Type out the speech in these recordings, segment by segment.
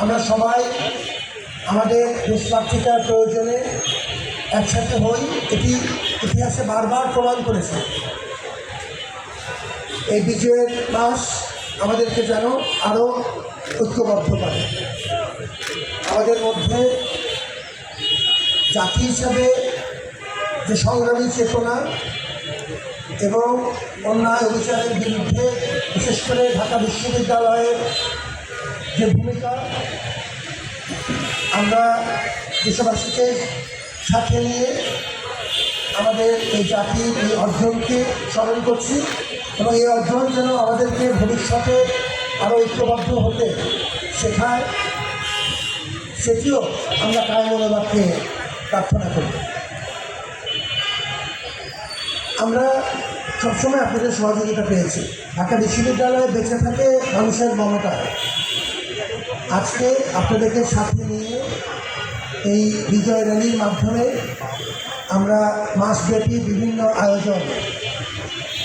আমরা সবাই আমাদের দেশমাতৃকার প্রয়োজনে একসাথে হই। এটি ইতিহাসে বারবার প্রমাণ করেছে। এই বিজয়ের মাস আমাদেরকে যেন আরও ঐক্যবদ্ধ করে। আমাদের মধ্যে জাতি হিসাবে যে সংগ্রামী চেতনা এবং অন্যায় অবিচারের বিরুদ্ধে বিশেষ করে ঢাকা বিশ্ববিদ্যালয়ের যে ভূমিকা আমরা দেশবাসীকে সাথে নিয়ে আমাদের এই জাতির এই অর্জনকে স্মরণ করছি এবং এই অর্জন যেন আমাদেরকে ভবিষ্যতে আরও ঐক্যবদ্ধ হতে শেখায়, সেটিও আমরা কায়মনোবাদকে প্রার্থনা করি। আমরা সবসময় আপনাদের সহযোগিতা পেয়েছি। ঢাকা বিশ্ববিদ্যালয়ে বেঁচে থাকে মানুষের মমতা। আজকে আপনাদেরকে সাথে নিয়ে এই বিজয় র্যালির মাধ্যমে আমরা মাসব্যাপী বিভিন্ন আয়োজন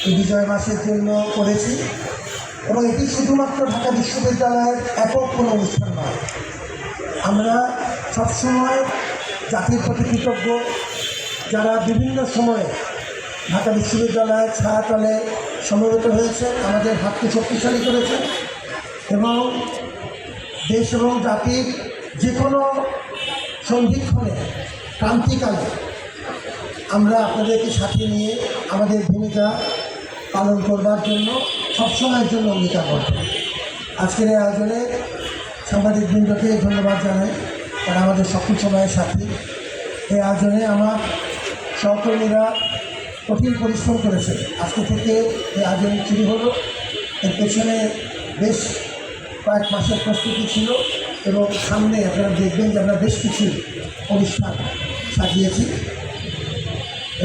এই বিজয় মাসের জন্য করেছি এবং এটি শুধুমাত্র ঢাকা বিশ্ববিদ্যালয়ের একক কোনো অনুষ্ঠান নয়। আমরা সবসময় জাতির প্রতি কৃতজ্ঞ। যারা বিভিন্ন সময়ে ঢাকা বিশ্ববিদ্যালয়ের ছায়াতলে সমবেত হয়েছে আমাদের হাতকে শক্তিশালী করেছে এবং দেশ এবং জাতির যে কোনো সন্ধিক্ষণে, ক্রান্তিকালে আমরা আপনাদেরকে সাথে নিয়ে আমাদের ভূমিকা পালন করবার জন্য, সবসময়ের জন্য অঙ্গীকারবদ্ধ আজকের এই আয়োজনে সাংবাদিকবৃন্দকে ধন্যবাদ জানাই তারা আমাদের সকল সময়ের সাথী। এই আয়োজনে আমার সহকর্মীরা কঠিন পরিশ্রম করেছে। আজকে থেকে এই আয়োজন শুরু হলো। এর পেছনে বেশ কয়েক মাসের প্রস্তুতি ছিল এবং সামনে আপনারা দেখবেন যে আমরা বেশ কিছু অনুষ্ঠান সাজিয়েছি।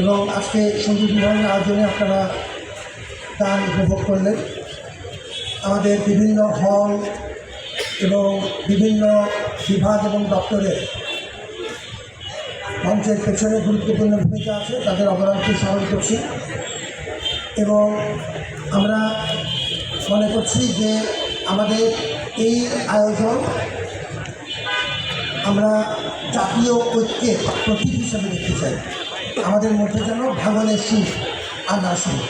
এবং আজকে সংগীত বিভাগের আয়োজনে আপনারা গান উপভোগ করলেন। আমাদের বিভিন্ন হল এবং বিভিন্ন বিভাগ এবং দপ্তরের মঞ্চের পেছনে গুরুত্বপূর্ণ ভূমিকা আছে, তাদের অবদানকে স্মরণ করছি। এবং আমরা মনে করছি যে আমাদের এই আয়োজন আমরা জাতীয় ঐক্যের প্রতীক হিসাবে দেখতে চাই। আমাদের মধ্যে যেন ভাঙনের সুর আর না শুরু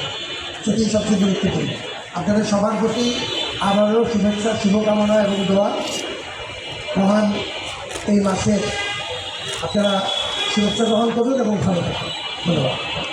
সেটাই সবচেয়ে গুরুত্বপূর্ণ আপনাদের সবার প্রতি আবারও শুভেচ্ছা, শুভকামনা এবং দোয়া। মহান এই মাসে আপনারা শুভেচ্ছা গ্রহণ করুন এবং ভালো থাকুন ধন্যবাদ।